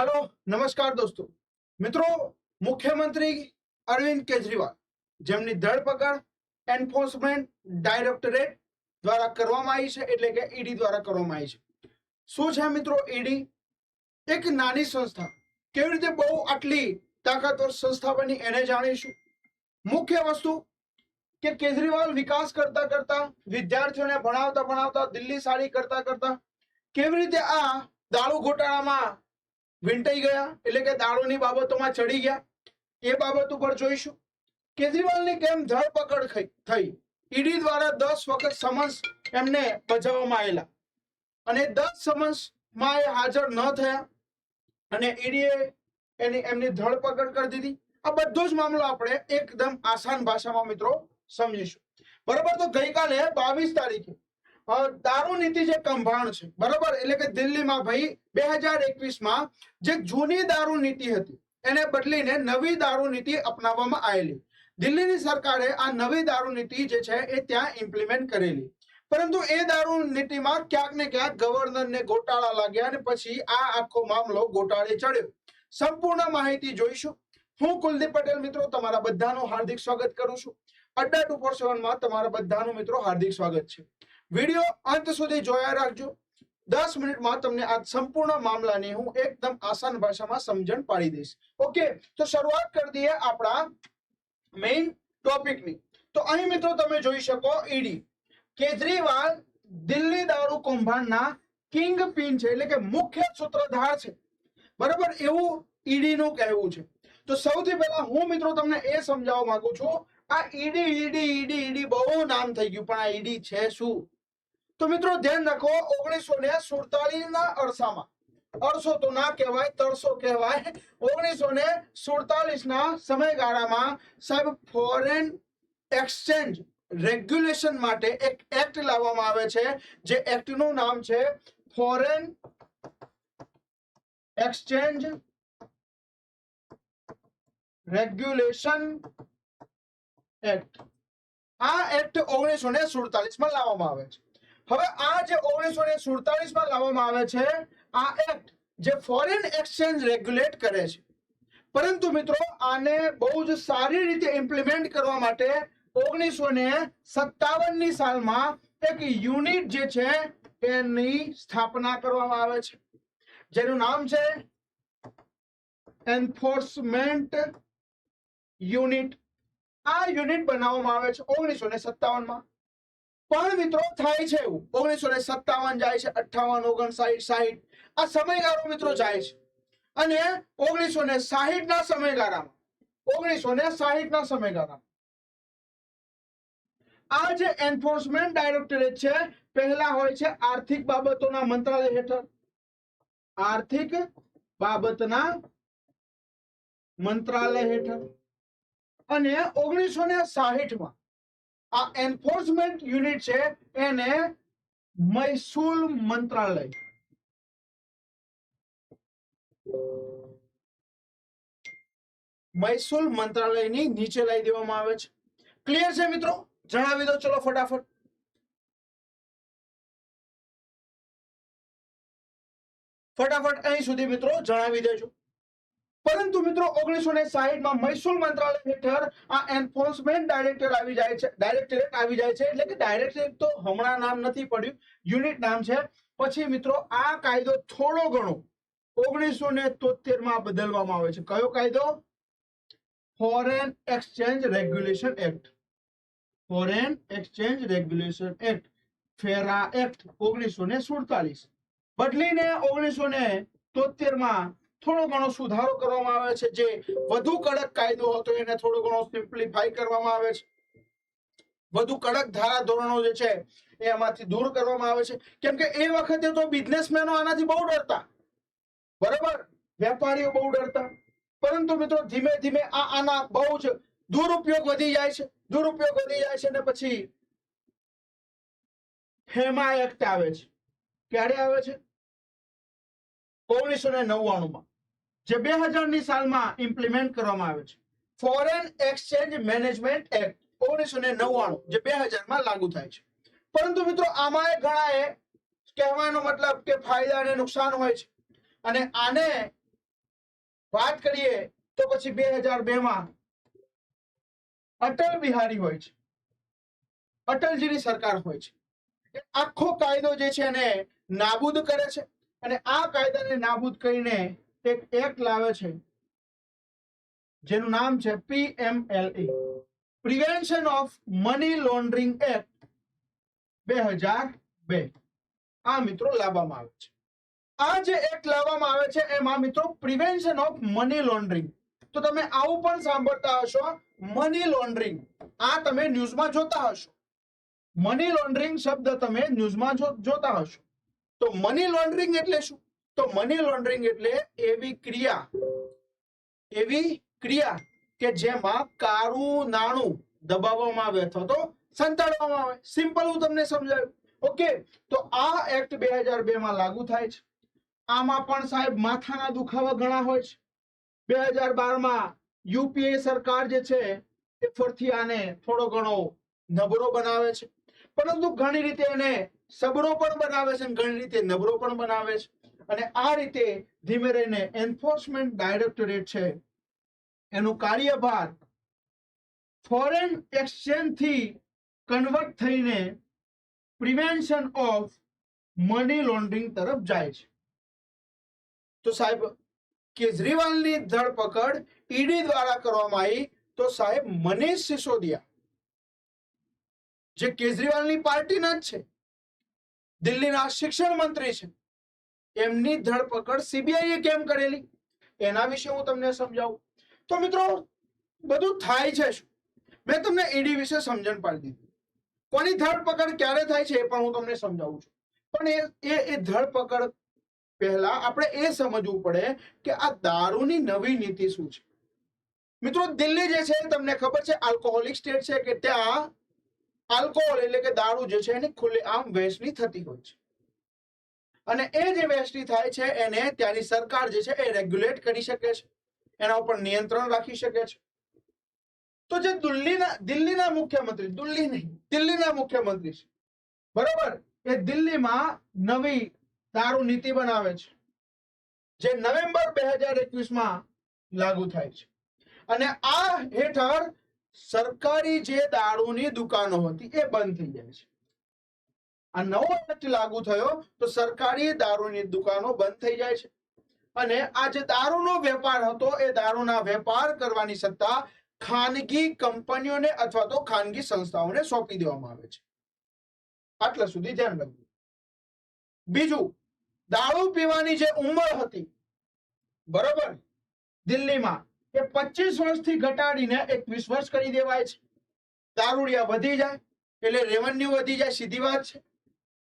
Hello, નમસ્કાર દોસ્તો. મિત્રો, મુખ્યમંત્રી અરવિંદ કેજરીવાલ જેમની ધરપકડ એન્ફોર્સમેન્ટ ડાયરેક્ટરેટ દ્વારા કરવામાં આવી છે, એટલે કે ઈડી દ્વારા કરવામાં આવી છે. શું છે મિત્રો ઈડી? એક નાની સંસ્થા. કેવી રીતે બહુ આટલી તાકાતવર સંસ્થા બની એને જાણીશું. મુખ્ય વસ્તુ કે કેજરીવાલ વિકાસ કરતા કરતા, વિદ્યાર્થીઓને ભણાવતા ભણાવતા, દિલ્હી સાડી કરતા કરતા, કેવી રીતે આ દારૂ ઘોટાળામાં વીંટાઈ ગયા, એટલે કે દારૂની બાબતોમાં ચડી ગયા. એ બાબત ઉપર જોઈશું. કેજરીવાલની કેમ ધરપકડ થઈ? ઈડી દ્વારા દસ વખત સમન્સ એમને બજાવવામાં આવેલા. અને દસ સમન્સમાં એ હાજર ન થયા. અને ઈડીએ એની, એમની ધરપકડ કરી દીધી. આ બધો જ મામલો આપણે એકદમ આસાન ભાષામાં મિત્રો સમજીશું. બરાબર? તો ગઈકાલે બાવીસ તારીખે દારૂ નીતિ જે કૌભાંડ છે, બરોબર? એટલે કે દિલ્હીમાં ભાઈ બે હજાર એકવીસમાં જે જૂની દારૂ નીતિ હતી, એને બદલીને નવી દારૂ નીતિ અપનાવવામાં આવેલી. દિલ્હીની સરકારે આ નવી દારૂ નીતિ જે છે, એ ત્યાં ઇમ્પ્લિમેન્ટ કરેલી. પરંતુ એ દારૂ નીતિમાં ક્યાંક ને ક્યાંક ગવર્નરને ગોટાળા લાગ્યા અને પછી આ આખો મામલો ગોટાળે ચડ્યો. સંપૂર્ણ માહિતી જોઈશું. હું કુલદીપ પટેલ મિત્રો, તમારા બધાનું હાર્દિક સ્વાગત કરું છું. અડ્ડા ટુ ફોર સેવનમાં તમારા બધાનું મિત્રો હાર્દિક સ્વાગત છે. વીડિયો અંત સુધી જોયા રાખજો. દસ મિનિટમાં તમને આ સંપૂર્ણ મામલાને હું એકદમ આસાન ભાષામાં સમજણ પાડી દઈશ. ઓકે, તો શરૂઆત કરી દઈએ આપણા મેઇન ટોપિકની તો અહીં મિત્રો તમે જોઈ શકો ઈડી. કેજરીવાલ દિલ્હી દારૂ કૌભાંડના કિંગ પિન છે, એટલે કે મુખ્ય સૂત્રધાર છે. બરાબર? એવું ઈડી નું કહેવું છે. તો સૌથી પહેલા હું મિત્રો તમને એ સમજાવવા માંગુ છું, આ ઈડી ઈડી ઈડી ઈડી બહુ નામ થઈ ગયું, પણ આ ઈડી છે શું? તો મિત્રો ધ્યાન રાખો, ઓગણીસો ને સુડતાલીસ ના અરસામાં. અરસો તો ના કહેવાય, તરસો કહેવાય. ઓગણીસો ને સુડતાલીસ ના સમયગાળામાં સાહેબ ફોરેન એક્સચેન્જ રેગ્યુલેશન માટે એક એક્ટ લાવવામાં આવે છે. જે એક્ટનું નામ છે ફોરેન એક્સચેન્જ રેગ્યુલેશન એક્ટ આ એક્ટ ઓગણીસો ને સુડતાલીસમાં લાવવામાં આવે છે. હવે આ જે ઓગણીસો ને સુડતાલીસમાં લાવવામાં આવે છે, આ એક્ટ જે ફોરેન એક્સચેન્જ રેગ્યુલેટ કરે છે. પરંતુ મિત્રો, આને બહુ જ સારી રીતે ઇમ્પ્લિમેન્ટ કરવા માટે ઓગણીસો ને સત્તાવનની સાલમાં એક યુનિટ જે છે, એની સ્થાપના કરવામાં આવે છે. જેનું નામ છે એન્ફોર્સમેન્ટ યુનિટ આ યુનિટ બનાવવામાં આવે છે ઓગણીસો ને સત્તાવનમાં પણ મિત્રો થાય છે એવું. ઓગણીસો ને સત્તાવન જાય છે અઠાવન ઓગણસાઠ, સાહીઠ. આ સમયગાળો મિત્રો જાય છે. અને ઓગણીસો ને સાહીઠ ના સમયગાળામાં, ઓગણીસો ને સાહીઠ ના સમયગાળામાં, આ જે એન્ફોર્સમેન્ટ ડાયરેક્ટરેટ છે, પહેલા હોય છે આર્થિક બાબતોના મંત્રાલય હેઠળ. આર્થિક બાબતના મંત્રાલય હેઠળ. અને ઓગણીસો ને સાહીઠમાં આ એન્ફોર્સમેન્ટ યુનિટ છે એને મહેસૂલ મંત્રાલય. મહેસૂલ મંત્રાલયની નીચે લાવી દેવામાં આવે છે. ક્લિયર છે મિત્રો? જણાવી દો, ચલો ફટાફટ. ફટાફટ અહીં સુધી મિત્રો જણાવી દેજો. પરંતુ મિત્રો ઓગણીસો ને સાહીઠમાં મહેસૂલ મંત્રાલય હેઠળ આ એન્ફોર્સમેન્ટ ડાયરેક્ટર આવી જાય છે. ડાયરેક્ટરેટ આવી જાય છે એટલે કે ડાયરેક્ટરેટ તો હમણાં નામ નથી પડ્યું યુનિટ નામ છે. પછી મિત્રો આ કાયદો થોડો ઘણો ઓગણીસો ને તોતેરમાં બદલવામાં આવે છે. કયો કાયદો? Foreign exchange regulation act foreign exchange regulation act FERA act ઓગણીસો ને સુડતાલીસ. બદલીને ઓગણીસો ને તોતેરમાં થોડો ઘણો સુધારો કરવામાં આવે છે. જે વધુ કડક કાયદો હતો એને થોડો ઘણો સિમ્પ્લિફાઈ કરવામાં આવે છે. વધુ કડક ધારા ધોરણો જે છે એ એમાંથી દૂર કરવામાં આવે છે. કેમ કે એ વખતે તો બિઝનેસમેનો આનાથી બહુ ડરતા. બરાબર? વેપારીઓ બહુ ડરતા. પરંતુ મિત્રો ધીમે ધીમે આ આના બહુ જ દુરુપયોગ વધી જાય છે. દુરુપયોગ વધી જાય છે અને પછી હેમા એક્ટ આવે છે. ક્યારે આવે છે? ઓગણીસો ને નવ્વાણું માં જે બે હજારની સાલમાં ઇમ્પ્લિમેન્ટ કરવામાં આવ્યો છે. ફોરેન એક્સચેન્જ મેનેજમેન્ટ એક્ટ ઓગણીસો ને નવ્વાણું, જે બે હજારમાં લાગુ થાય છે. પરંતુ મિત્રો આમાં ઘણા એ કહેવાનો મતલબ કે ફાયદા અને નુકસાન હોય છે. અને આને વાત કરીએ તો પછી બે હજાર બે માં અટલ બિહારી હોય છે. અટલજીની સરકાર હોય છે. આખો કાયદો જે છે એને નાબૂદ કરે છે. અને આ કાયદાને નાબૂદ કરીને એક એક્ટ લાવે છે. જેનું નામ છે PMLA prevention of money laundering act બે હજાર બે. આ મિત્રો લાવવામાં આવે છે. આ જે એક્ટ લાવવામાં આવે છે, એમાં મિત્રો પ્રિવેન્શન ઓફ મની લોન્ડરિંગ. તો તમે આવું પણ સાંભળતા હશો, મની લોન્ડરિંગ. આ તમે ન્યૂઝમાં જોતા હશો. મની લોન્ડરિંગ શબ્દ તમે ન્યૂઝમાં જોતા હશો. તો મની લોન્ડરિંગ એટલે શું? તો મની લોન્ડરિંગ એટલે એવી ક્રિયા એવી ક્રિયા કે જેમાં કાળું નાણું દબાવવામાં આવે અથવા તો સંતાડવામાં આવે. સિમ્પલ હું તમને સમજાવ્યું ઓકે તો આ એક્ટ બે હજાર બે માં લાગુ થાય છે. આમાં પણ સાહેબ માથાના દુખાવા ઘણા હોય છે. બે હજાર બારમાં યુપીએ સરકાર જે છે એ ફરથી આને થોડો ઘણો નબળો બનાવે છે. પરંતુ ઘણી રીતે એને સબળો પણ બનાવે છે ઘણી રીતે નબળો પણ બનાવે છે. અને આ રીતે ધીમે રહીને એન્ફોર્સમેન્ટ ડાયરેક્ટોરેટ છે, એનું કાર્યભાર ફોરેન એક્સચેન્જથી કન્વર્ટ થઈને પ્રિવેન્શન ઓફ મની લોન્ડરિંગ તરફ જાય છે. તો સાહેબ, કેજરીવાલની ધરપકડ ઈડી દ્વારા કરવામાં આવી, તો સાહેબ મનીષ સિસોદિયા, જે કેજરીવાલની પાર્ટીના જ છે, દિલ્હીના શિક્ષણ મંત્રી છે. એમની ધરપકડ સીબીઆઈએ કેમ કરેલી? એના વિશે હું તમને સમજાવું. તો મિત્રો, બધું થાય છે શું? મેં તમને ઈડી વિશે સમજણ પાડી દીધી. કોની ધરપકડ ક્યારે થાય છે એ પણ હું તમને સમજાવું છું. પણ એ એ એ ધરપકડ પહેલા આપણે એ સમજવું પડે કે આ દારૂની નવી નીતિ શું છે? મિત્રો, દિલ્હી જે છે, તમને ખબર છે આલ્કોહોલિક સ્ટેટ છે કે ત્યાં આલ્કોહોલ એટલે કે દારૂ જે છે, એની ખુલ્લેઆમ વહેંચણી થતી હોય છે. અને એ જે વહેંચણી થાય છે, એને ત્યાંની સરકાર જે છે, એ રેગ્યુલેટ કરી શકે છે. એના ઉપર નિયંત્રણ રાખી શકે છે. તો જે દિલ્હીના દિલ્હીના મુખ્યમંત્રી, દિલ્હી નહીં, દિલ્હીના મુખ્યમંત્રી છે. બરોબર? એ દિલ્હીમાં નવી દારૂ નીતિ બનાવે છે. જે નવેમ્બર બે હજાર એકવીસમાં લાગુ થાય છે. અને આ હેઠળ સરકારી જે દારૂની દુકાનો હતી, એ બંધ થઈ જાય છે. આ નવો એક્ટ લાગુ થયો તો સરકારી દારૂની દુકાનો બંધ થઈ જાય છે. અને આ જે દારૂનો વેપાર હતો, એ દારૂના વેપાર કરવાની સત્તા ખાનગી કંપનીઓને અથવા તો ખાનગી સંસ્થાઓને સોંપી દેવામાં આવે છે. આટલા સુધી ધ્યાન રાખવું બીજું, દારૂ પીવાની જે ઉંમર હતી, બરોબર, દિલ્હીમાં, એ પચીસ વર્ષથી ઘટાડીને એકવીસ વર્ષ કરી દેવાય છે. દારૂડિયા વધી જાય, એટલે રેવન્યુ વધી જાય, સીધી વાત છે.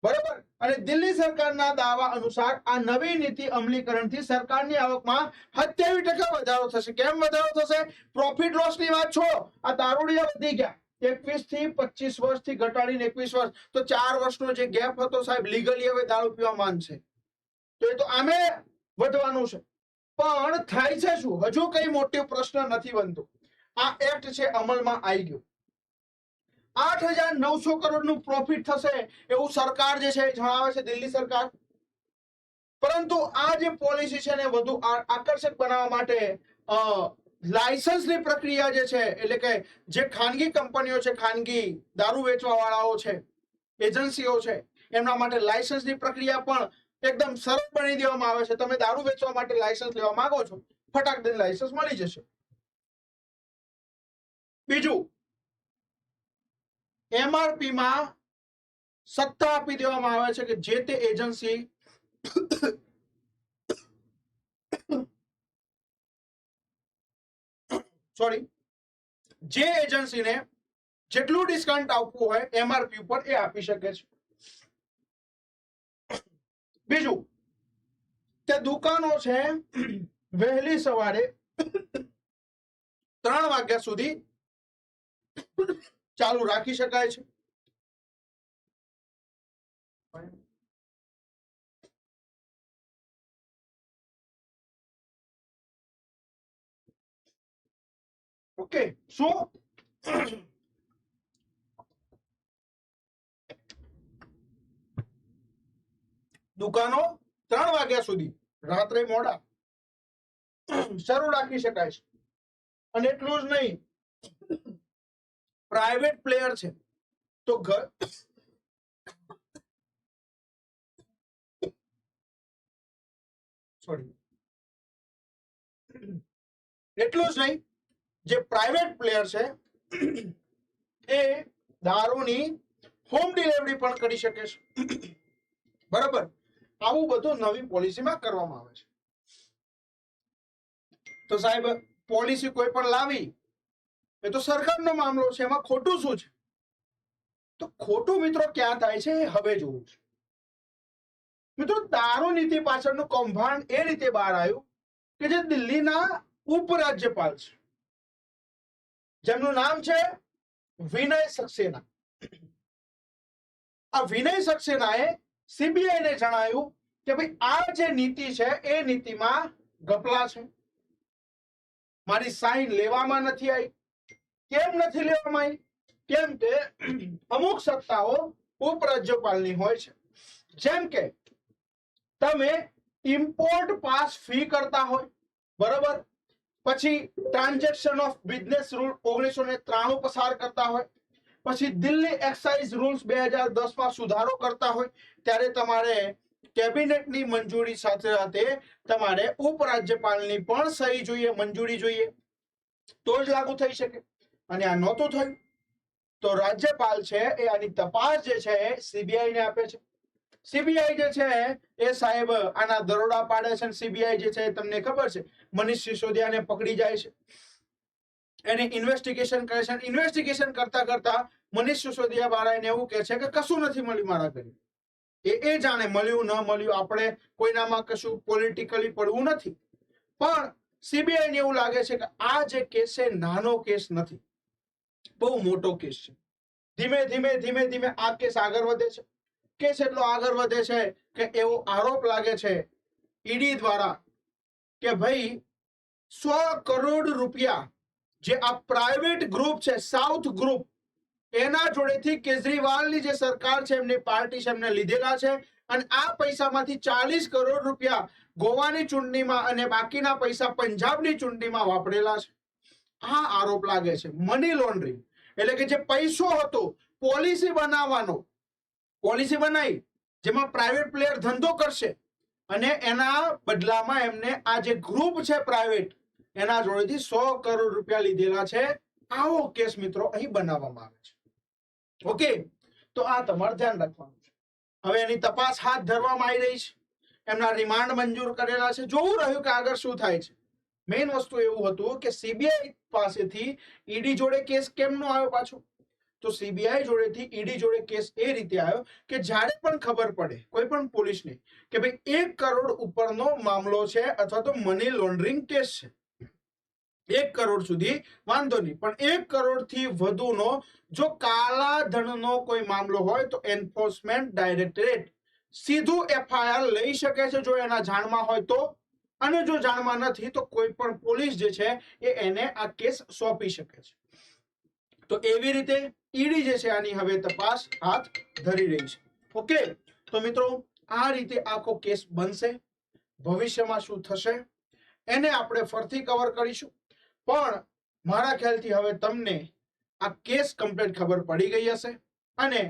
બરોબર? અને દિલ્હી સરકારના દાવા અનુસાર આ નવી નીતિ અમલીકરણથી સરકારની આવકમાં સત્યાવીસ ટકા વધારો થશે. કેમ વધારો થશે? પ્રોફિટ લોસની વાત છો? આ દારૂડિયા વધી ગયા. એકવીસથી પચીસ વર્ષથી ઘટાડીને એકવીસ વર્ષ. તો ચાર વર્ષનો જે ગેપ હતો સાહેબ લીગલી હવે દારૂ પીવા માનશે તો એ તો આમે વધવાનું છે. પણ થાય છે શું? હજુ કઈ મોટો પ્રશ્ન નથી બનતો. આ એક્ટ છે અમલમાં આવી ગયો. આઠ હજાર નવસો કરોડનું પ્રોફિટ થશે એવું સરકાર જે છે જણાવે છે દિલ્હી સરકાર. પરંતુ આ જે પોલિસી છે એને વધુ આકર્ષક બનાવવા માટે લાયસન્સની પ્રક્રિયા જે છે, એટલે કે જે ખાનગી કંપનીઓ છે, ખાનગી દારૂ વેચવા વાળાઓ છે, એજન્સીઓ છે, એમના માટે લાયસન્સની પ્રક્રિયા પણ એકદમ સરળ બની દેવામાં આવે છે. તમે દારૂ વેચવા માટે લાયસન્સ લેવા માંગો છો ફટાક દઈને લાયસન્સ મળી જશે. બીજું એમઆરપી માં સત્તા આપી દેવામાં આવે છે કે જે તે એજન્સી સોરી, જે એજન્સીને જેટલું ડિસ્કાઉન્ટ આપવું હોય એમઆરપી ઉપર એ આપી શકે છે. બીજું કે દુકાનો છે વહેલી સવારે ત્રણ વાગ્યા સુધી ચાલુ રાખી શકાય છે? ઓકે, શું? દુકાનો ત્રણ વાગ્યા સુધી, રાત્રે મોડા, શરૂ રાખી શકાય છે. અને એટલું જ નહીં પ્રાઇવેટ પ્લેયર છે. તો ઘર સોરી. એટલું જ નહીં, જે પ્રાઇવેટ પ્લેયર છે, એ દારૂની હોમ ડિલિવરી પણ કરી શકે છે. બરાબર? આવું બધું નવી પોલિસીમાં કરવામાં આવે છે. તો સાહેબ, પોલિસી કોઈ પણ લાવી એ તો સરકારનો મામલો છે, એમાં ખોટું શું છે? તો ખોટું મિત્રો ક્યાં થાય છે એ હવે જોવું છે. મિત્રો દારૂ નીતિ પાછળનું કૌભાંડ એ રીતે બહાર આવ્યું કે જે દિલ્હીના ઉપરાજ્યપાલ છે. જેમનું નામ છે વિનય સક્સેના. આ વિનય સક્સેનાએ સીબીઆઈ ને જણાવ્યું કે ભાઈ આ જે નીતિ છે એ નીતિમાં ગપલા છે. મારી સાઈન લેવામાં નથી આવી. કેમ નથી લેવામાં આવી કેમ કે અમુક સત્તાઓ ઉપરાજ્યપાલની હોય છે. જેમ કે તમે ઇમ્પોર્ટ પાસ ફી કરતા હોય, બરોબર? પછી ટ્રાન્ઝેક્શન ઓફ બિઝનેસ રૂલ ઓગણીસો ને ત્રાણું પસાર કરતા હોય, પછી દિલ્હી એક્સાઇઝ રૂલ્સ બે હજાર દસમાં સુધારો કરતા હોય, ત્યારે તમારે કેબિનેટની મંજૂરી સાથે સાથે તમારે ઉપરાજ્યપાલની પણ સહી જોઈએ, મંજૂરી જોઈએ. તો જ લાગુ થઈ શકે. અને આ નહોતું થયું. તો રાજ્યપાલ છે એ આની તપાસ જે છે સીબીઆઈ ને આપે છે. સીબીઆઈ જે છે એ સાહેબ આના દરોડા પાડે છે સીબીઆઈ જે છે તમને ખબર છે. મનીષ સિસોદિયાને પકડી જાય છે. એની ઇન્વેસ્ટિગેશન કરે છે ઇન્વેસ્ટિગેશન કરતા કરતા મનીષ સિસોદિયા વાળાને એવું કહે છે કે કશું નથી મળ્યું મારા ઘરે. એ એ જાણે મળ્યું ન મળ્યું આપણે કોઈનામાં કશું પોલિટિકલી પડવું નથી. પણ સીબીઆઈને એવું લાગે છે કે આ જે કેસ છે નાનો કેસ નથી. બહુ મોટો કેસ છે. ધીમે ધીમે ધીમે ધીમે આ કેસ આગળ વધે છે. કેસ એટલો આગળ વધે છે કે એવો આરોપ લાગે છે ઈડી દ્વારા કે ભાઈ, સો કરોડ રૂપિયા જે આ પ્રાઇવેટ ગ્રુપ છે, સાઉથ ગ્રુપ, એના જોડેથી કેજરીવાલની જે સરકાર છે, એમની પાર્ટી છે, એમને લીધેલા છે અને આ પૈસામાંથી ચાલીસ કરોડ રૂપિયા ગોવાની ચૂંટણીમાં અને બાકીના પૈસા પંજાબની ચૂંટણીમાં વાપરેલા છે. આ આરોપ લાગે છે. મની લોન્ડરિંગ એટલે કે જે પૈસો હતો પોલિસી બનાવવાનો. પોલિસી બનાવી, જેમાં પ્રાઇવેટ પ્લેયર ધંધો કરશે. અને એના બદલામાં એમને આ જે ગ્રુપ છે પ્રાઇવેટ એના જોડેથી સો કરોડ રૂપિયા લીધેલા છે. આવો કેસ મિત્રો અહીં બનાવવામાં આવે છે. ઓકે? તો આ તમારે ધ્યાન રાખવાનું છે. હવે એની તપાસ હાથ ધરવામાં આવી રહી છે. એમના રિમાન્ડ મંજૂર કરેલા છે. જોવું રહ્યું કે આગળ શું થાય છે. મેઇન વસ્તુ એવું હતું કે સીબીઆઈ પાસેથી ઈડી જોડે કેસ કેમનો આવ્યો પાછો? તો સીબીઆઈ જોડેથી ઈડી જોડે કેસ એ રીતે આવ્યો કે જ્યારે પણ ખબર પડે, કોઈ પણ પોલીસને, કે ભાઈ એક કરોડ ઉપરનો મામલો છે અથવા તો મની લોન્ડરિંગ કેસ છે. એક કરોડ સુધી વાંધો નહીં, પણ એક કરોડથી વધુનો, જો કાળા ધનનો કોઈ મામલો હોય તો એન્ફોર્સમેન્ટ ડાયરેક્ટરેટ સીધું એફઆઈઆર લઈ શકે છે, જો એના જાણમાં હોય તો. અને જો જાણમાં નથી, તો કોઈ પણ પોલીસ જે છે, એ એને આ કેસ સોંપી શકે છે. તો એવી રીતે ઈડી જે છે, આની હવે તપાસ હાથ ધરી રહી છે. ઓકે તો મિત્રો, આ રીતે આખો કેસ બનશે. ભવિષ્યમાં શું થશે, એને આપણે ફરથી કવર કરીશું. પણ મારા ખ્યાલથી હવે તમને આ કેસ કમ્પ્લીટ ખબર પડી ગઈ હશે. અને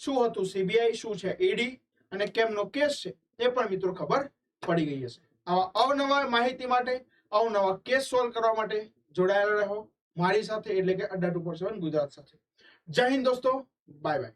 શું હતું સીબીઆઈ શું છે, ઈડી, અને કેમનો કેસ છે, એ પણ મિત્રો ખબર પડી ગઈ હશે. આવા અવનવા માહિતી માટે, અવનવા કેસ સોલ્વ કરવા માટે જોડાયેલા રહો. મારી સાથે એટલે કે અડ્ડા ટુ ગુજરાત સાથે. જય હિન્દ દોસ્તો. Bye bye.